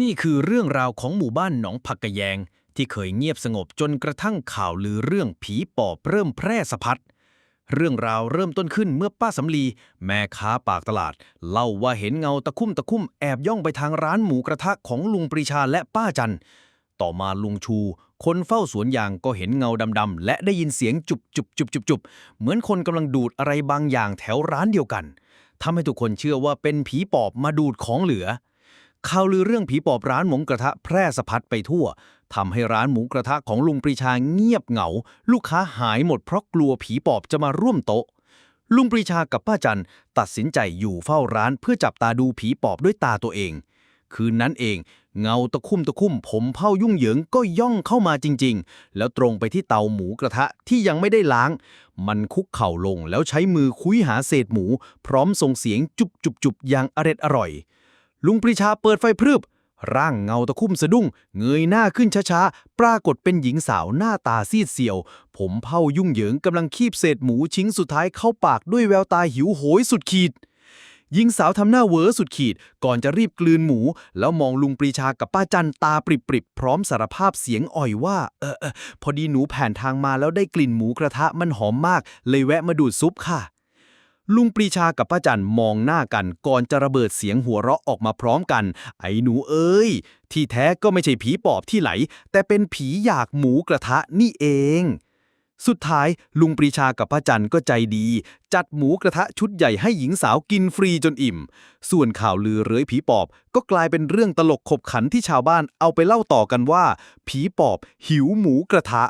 นี่คือเรื่องราวของหมู่บ้านหนองผักกะแยง ที่เคยเงียบสงบจนกระทั่งข่าวลือเรื่องผีปอบเริ่มแพร่สะพัดเรื่องราวเริ่มต้นขึ้นเมื่อป้าสำลี แม่ค้าปากตลาด เล่าว่าเห็นเงาตะคุ่มตะคุ่มแอบย่องไปทางร้านหมูกระทะของลุงปรีชาและป้าจัน ต่อมาลุงชู คนเฝ้าสวนยางก็เห็นเงาดำๆและได้ยินเสียงจุบจุบจุบจุบจุบเหมือนคนกำลังดูดอะไรบางอย่างแถวร้านเดียวกันทำให้ทุกคนเชื่อว่าเป็นผีปอบมาดูดของเหลือ ข่าวลือเรื่องผีปอบร้านหมูกระทะแพร่สะพัดไปทั่วทำให้ร้านหมูกระทะของลุงปรีชาเงียบเหงา ลูกค้าหายหมดเพราะกลัวผีปอบจะมาร่วมโต๊ะ ลุงปรีชากับป้าจันตัดสินใจอยู่เฝ้าร้านเพื่อจับตาดูผีปอบด้วยตาตัวเอง คืนนั้นเอง เงาตะคุ่มตะคุ่มผมเผ้ายุ่งเหยิงก็ย่องเข้ามาจริง ๆ แล้วตรงไปที่เตาหมูกระทะที่ยังไม่ได้ล้าง มันคุกเข่าลงแล้วใช้มือคุ้ยหาเศษหมู พร้อมส่งเสียงจุบจุบจุบอย่างอร็ดอร่อย ลุงปรีชาเปิดไฟพรึบ ร่างเงาตะคุ่มสะดุ้ง เงยหน้าขึ้นช้าๆ ปรากฏเป็นหญิงสาวหน้าตาซีดเซียว ผมเผายุ่งเหยิงกำลังคีบเศษหมูชิ้นสุดท้ายเข้าปากด้วยแววตาหิวโหยสุดขีดหญิงสาวทำหน้าเวอสุดขีด ก่อนจะรีบกลืนหมู แล้วมองลุงปรีชากับป้าจันตาปริบๆ พร้อมสารภาพเสียงอ่อยว่า เออเออพอดีหนูแผ่นทางมาแล้วได้กลิ่นหมูกระทะมันหอมมาก เลยแวะมาดูดซุปค่ะ ลุงปรีชากับป้าจันมองหน้ากันก่อนจะระเบิดเสียงหัวเราะออกมาพร้อมกัน ไอ้หนูเอ้ย ที่แท้ก็ไม่ใช่ผีปอบที่ไหล แต่เป็นผีอยากหมูกระทะนี่เอง สุดท้ายลุงปรีชากับป้าจันก็ใจดี จัดหมูกระทะชุดใหญ่ให้หญิงสาวกินฟรีจนอิ่ม ส่วนข่าวลือเร้ยผีปอบก็กลายเป็นเรื่องตลกขบขันที่ชาวบ้านเอาไปเล่าต่อกันว่า ผีปอบหิวหมูกระทะ